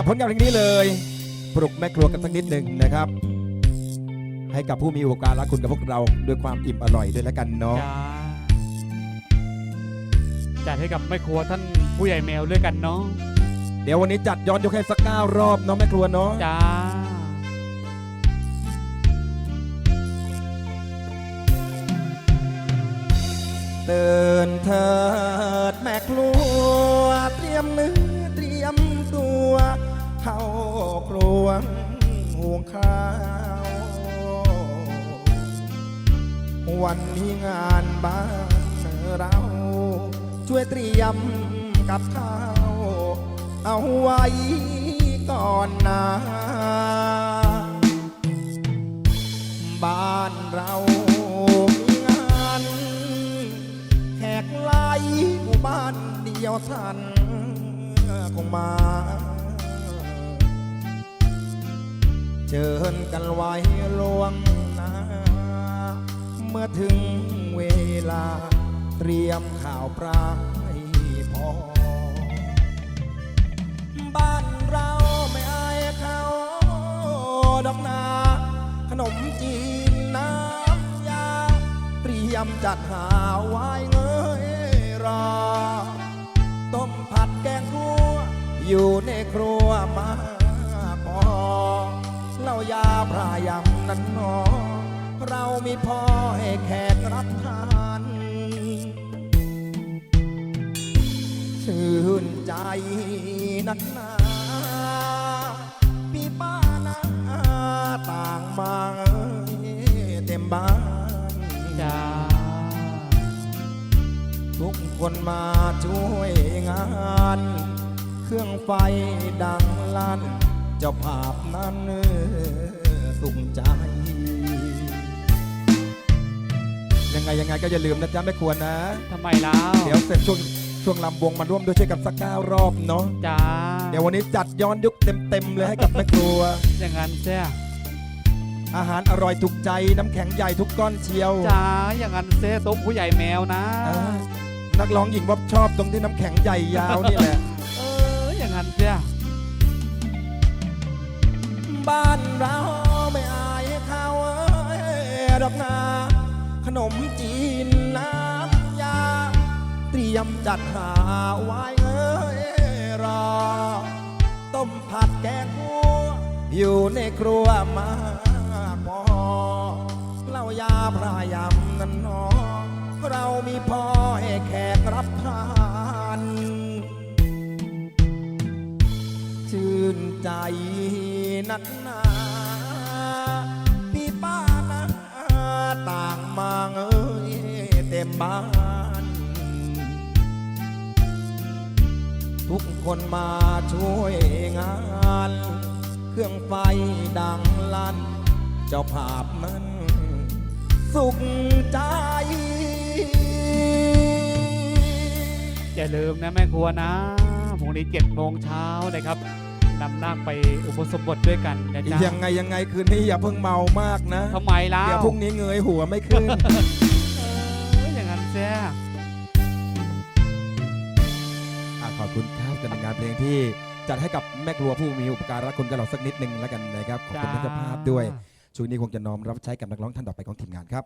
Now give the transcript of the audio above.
กับผลงานเพลงนี้เลย ปลุกแม่ครัวกันสักนิดหนึ่งนะครับ ให้กับผู้มีอุปการะคุณกับพวกเราด้วยความอิ่มอร่อยด้วยแล้วกันเนาะจ้าจัดให้กับแม่ครัวท่านผู้ใหญ่แมวด้วยกันเนาะเดี๋ยววันนี้จัดย้อนยกให้สักเก้ารอบเนาะแม่ครัวเนาะจ้าเตือนเถิดแม่ครัวเตรียมเนื้อเตรียมตัว เข้าครัวห่วงข้าว วันนี้งานบ้านเรา ช่วยเตรียมกับข้าว เอาไว้ก่อนนะบ้านเรามีงานแขกไล่หมู่บ้านเดียวท่านคงมา เชิญกันไว้ลวงหนาเมื่อถึงเวลา เตรียมข่าวปลาให้พอ บ้านเราไม่อายเขาดอกนา ขนมจีนน้ำยา เตรียมจัดหาไว้เงยรอ ต้มผัดแกงคั่วอยู่ในครัวมา ยาพรายำนั้นหนอ เรามีพ่อให้แขกรับทานชื่นใจนักหนาพี่ป้านาต่างมาเอ้ยเต็มบ้านจ้าทุกคนมาช่วยงาน เครื่องไฟดังลั่น เจ้าภาพนั้นเออสุขใจ ยังไงยังไงก็อย่าลืมนะจ๊ะไม่ควรนะ ทำไมแล้วเดี๋ยวเสร็จช่วงช่วงลำวงมาร่วมด้วยช่วยกันสักเก้ารอบเนาะ จ้าเดี๋ยววันนี้จัดย้อนยุคเต็มๆเลยให้กับแม่ครัว อย่างนั้นเสียอาหารอร่อยถูกใจน้ำแข็งใหญ่ทุกก้อนเชียวจ้าอย่างนั้นเสียโต๊ะผู้ใหญ่แมวนะอ่านักร้องหญิงบ๊อบชอบตรงที่น้ำแข็งใหญ่ยาวนี่แหละ เอออย่างนั้นเสีย บ้านเราไม่อายเขาเอ้ดอกนาขนมจีนน้ำยา เตรียมจัดหาไว้เอ้ยรอ ต้มผัดแกงคั่วอยู่ในครัวมากพอเล้ายาพรายำนั้นนอเรามีพอให้แขกรับทานชื่นใจ นักหนาพี่ป้านะต่างมาเอ้ยเต็มบ้าน ทุกคนมาช่วยงาน เครื่องไฟดังลั่น เจ้าภาพนั้นสุขใจอย่าลืมนะแม่ครัวนะพรุ่งนี้เจ็ดโมงเช้านะครับ นำนาคไปอุปสมบทด้วยกันนะจ๊ะยังไงยังไงคืนนี้อย่าเพิ่งเมามากนะทำไมแล้วเดี๋ยวพรุ่งนี้เงยหัวไม่ขึ้นเอออย่างนั้นเสียอะขอบคุณครับจะเป็นงานเพลงที่จัดให้กับแม่ครัวผู้มีอุปการะคุณกับเราสักนิดหนึ่งแล้วกันนะครับขอบคุณท่านเจ้าภาพด้วยช่วงนี้คงจะน้อมรับใช้กับนักร้องท่านต่อไปของทีมงานครับ